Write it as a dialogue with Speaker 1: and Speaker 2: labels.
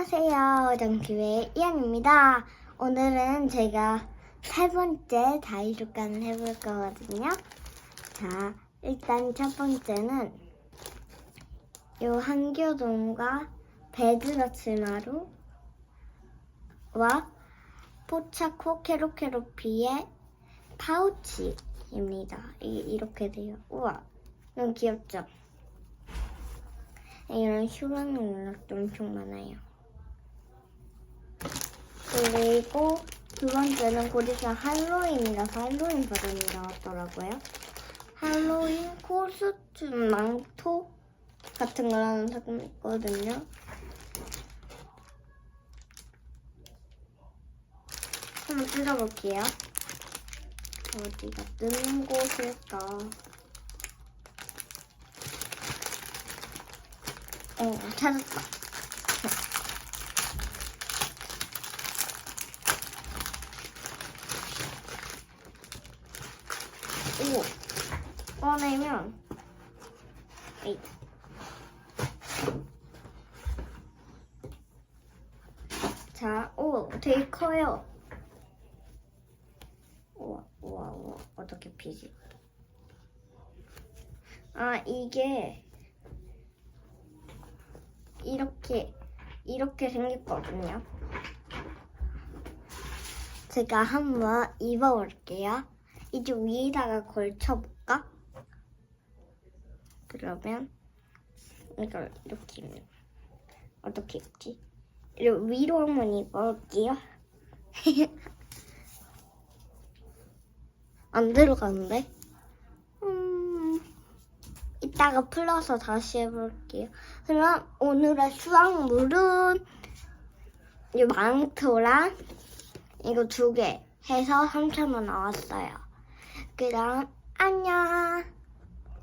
Speaker 1: 안녕하세요. 정규의 이안입니다. 오늘은 제가 세 번째 자이루칸을 해볼 거거든요. 자, 일단 첫 번째는 요 한교동과 베드라츠마루와 포차코 케로케로피의 파우치입니다. 이게 이렇게 돼요. 우와, 너무 귀엽죠? 이런 휴먼 연락도 엄청 많아요. 그리고 두 번째는 곧 있으면 할로윈이라서 할로윈 버전이 나왔더라고요. 할로윈 코스튬 망토 같은 걸 하나 사고 있거든요. 한번 뜯어볼게요. 어디가 뜯는 곳일까? 어, 찾았다. 오, 꺼내면, 에이. 자, 오, 되게 커요. 우와, 우와, 우와, 어떻게 피지? 아, 이게, 이렇게 이렇게 생겼거든요. 제가 한번 입어볼게요. 이제 위에다가 걸쳐볼까? 그러면 이걸 이렇게 어떻게 입지? 위로 한번 입어볼게요. 안 들어가는데? 음... 이따가 풀어서 다시 해볼게요. 그럼 오늘의 수확물은 이 망토랑 이거 두 개 해서 3,000원 나왔어요. 그럼 안녕.